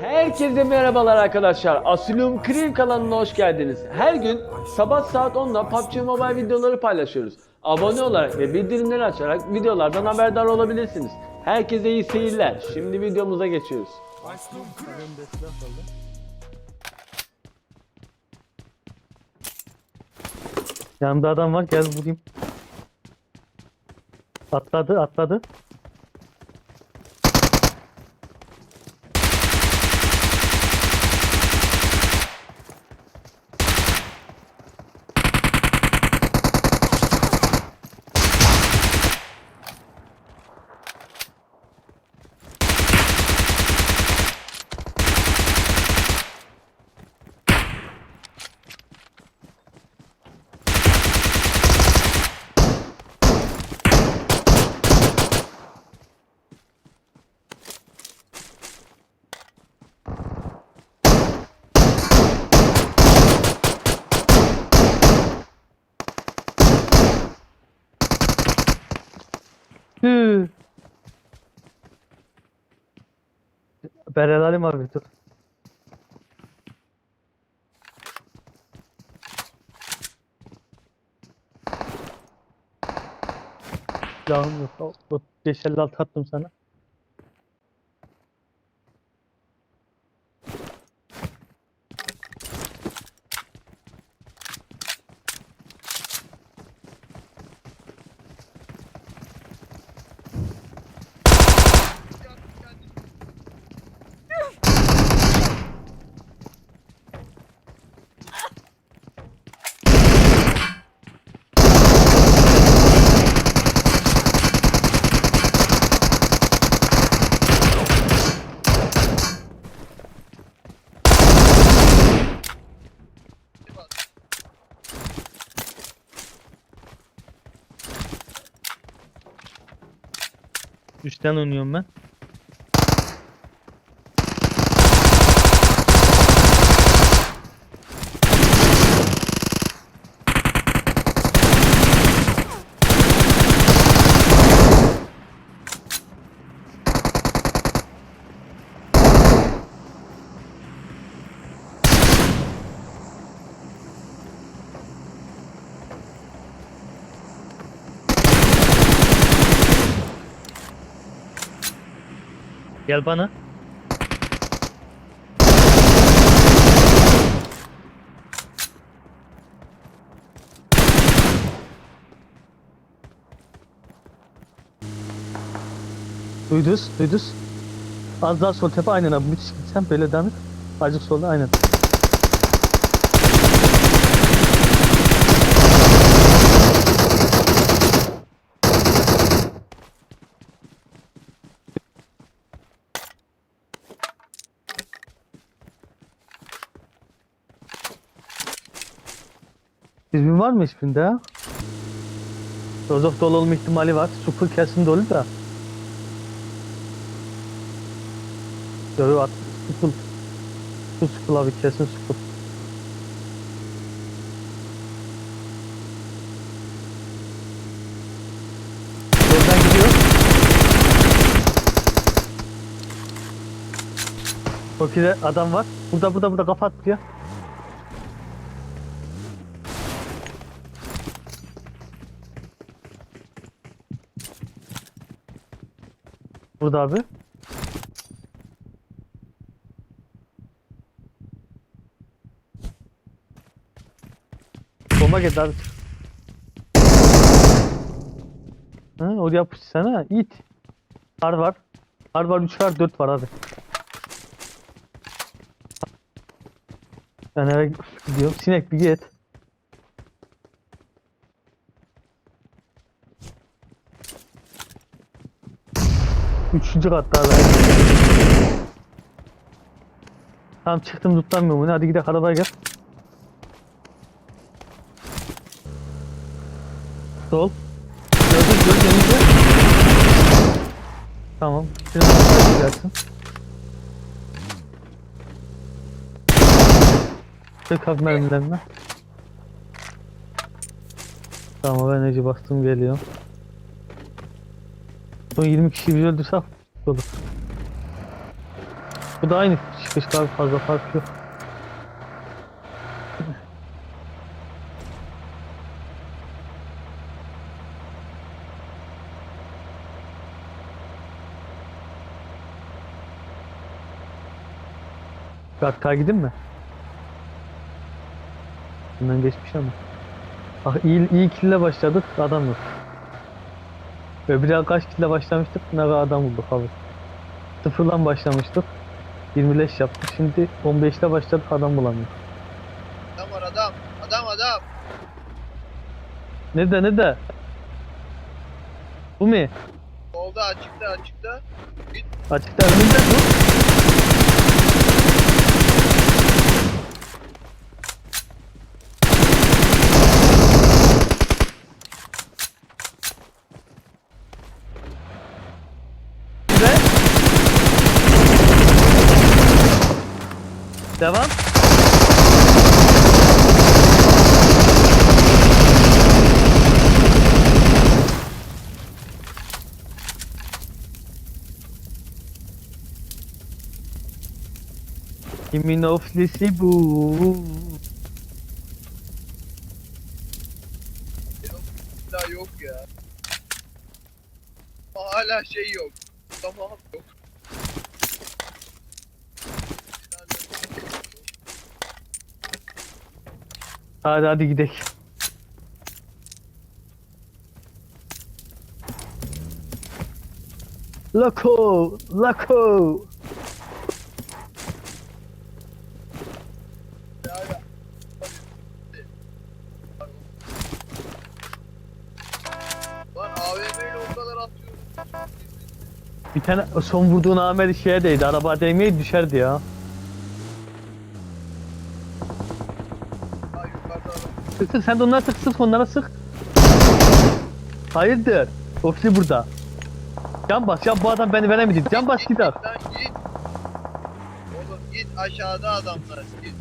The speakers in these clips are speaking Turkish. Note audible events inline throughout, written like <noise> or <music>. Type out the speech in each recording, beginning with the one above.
Herkese merhabalar arkadaşlar. Asilum Cream kanalına hoş geldiniz. Her gün sabah saat 10'da PUBG Mobile videoları paylaşıyoruz. Abone olarak ve bildirimleri açarak videolardan haberdar olabilirsiniz. Herkese iyi seyirler. Şimdi videomuza geçiyoruz. Yanımda adam var gel vurayım. Atladı atladı. Hı. Berel alayım abi dur. Silahım yok. O, o 556 attım sana. Üçten oynuyorum ben. Gel bana. Duyduz, duyduz. Az daha sol tepe aynen abi. Müthiş gitsen böyle devam et. Azıcık solda aynen. Düzgün var mı ha? Rozok dolu olma ihtimali var. Sıfır kesin dolu da. Yok at. Sıfır. Su sıfır abi kesin sıfır. Yoldan gidiyor. Toki'de adam var. Burada burada burada kafa atlıyor. Burada abi. Bomba geldi abi. Ha, oraya sana it. Kar var. Kar var 3 var 4 var abi. Ben eve gidiyorum. Sinek bir git. Üçüncü katta abi. Tamam çıktım tutamıyorum bunu. Hadi gidelim arabaya gel. Sol. Gördün gördün önünde. Tamam. Şimdi arabaya gidersin. Çek abi mermilerini. Tamam ben Ece bastım geliyor. Son 20 kişi bir öldürsek olur. Bu da aynı çıkış abi fazla fark yok. Gatkar gidin mi? Bundan geçmiş ama. Ah iyi, iyi kille başladık adam yok. Öbürü kaç kille başlamıştık ne kadar adam bulduk abi. Sıfırdan başlamıştık. 20 leş yaptık. Şimdi 15'te başladık adam bulamıyoruz. Adam var adam. Adam adam. Ne de ne de? Bu mu? Solda açıkta açıkta. Açıkta önümde bu. Ve Devam. Kimin oflisi bu? Daha yok ya. Hala şey yok. Tamam Hadi hadi gidelim. Loco, Loco. Hala. Lan AVM ile o kadar atıyorum. Bir tane son vurduğun Amer şeye değdi. Araba değmeye düşerdi ya. Ha yukarıda adam. Sık sık sen de onlara sık sık onlara sık. Hayırdır? Ofli burada. Can bas ya bu adam beni veremedi. Can bas. Lan git. Oğlum git aşağıda adamlar. Git.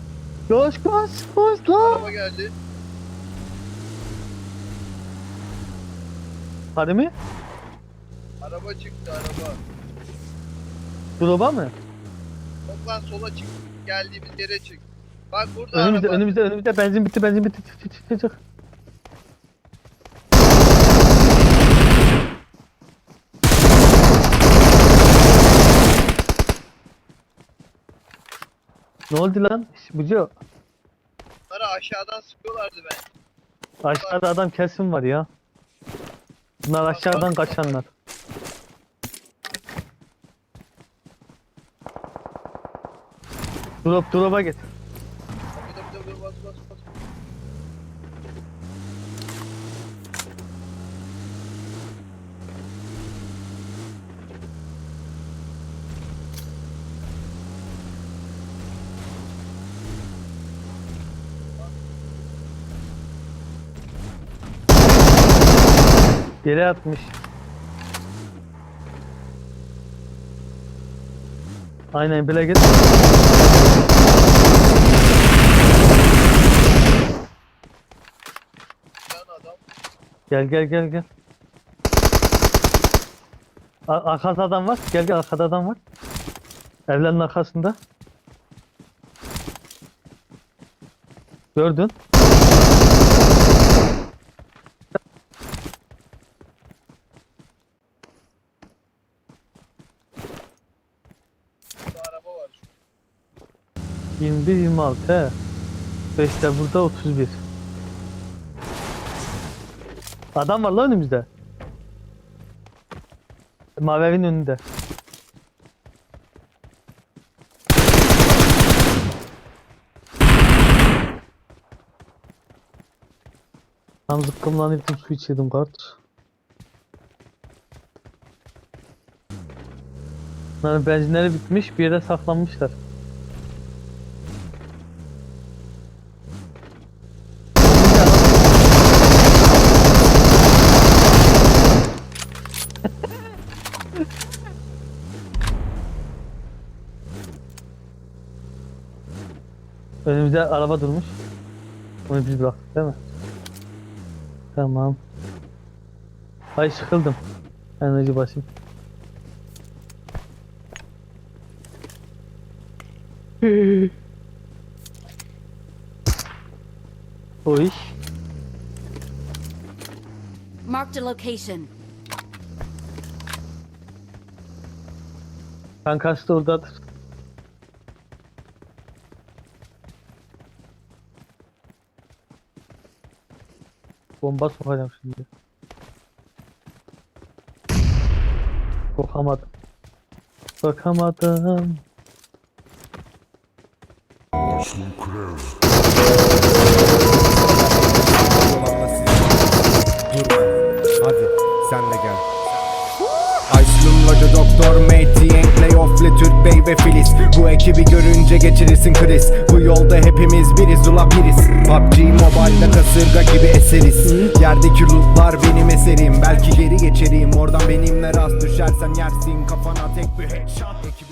Koş koş koş lan. Araba geldi. Hadi mi? Araba çıktı araba. Drop'a mı? Toplan sola çık. Geldiğimiz yere çık. Bak burada Önümüzde araba. önümüzde önümüzde benzin bitti benzin bitti. Çık çık çık çık. Ne oldu lan? Bucu Bunları aşağıdan sıkıyorlardı ben. aşağıda adam kesin var ya. Bunlar aşağıdan kaçanlar. Drop drop'a git. Bir de bir de bir de bas bas bas. Yere atmış. Aynen adam. Gel gel gel gel. A- arkada adam var. Gel gel arkada adam var. Evlerin arkasında. Gördün. Burada araba var. 21 26 he. 5'te burada 31. Adam var lan önümüzde. Mavi evin önünde. Tam zıkkımlanıp su içiyordum kart. Bunların benzinleri bitmiş bir yere saklanmışlar. Önümüzde araba durmuş. Onu biz bıraktık değil mi? Tamam. Ay sıkıldım. Enerji basayım. <laughs> o iş. Marked a location. Kankası da oradadır. Bomba sokacağım şimdi. Sokamadım. Sokamadım. Durma. Hadi sen de gel. Loca Doktor Mehdi Layoff Türk Bey ve Filiz. Bu ekibi görünce geçirirsin kriz Bu yolda hepimiz biriz ula biriz. PUBG Mobile'da kasırga gibi eseriz. Yerdeki lootlar benim eserim. Belki geri geçerim Oradan benimle rast düşersen yersin. Kafana tek bir headshot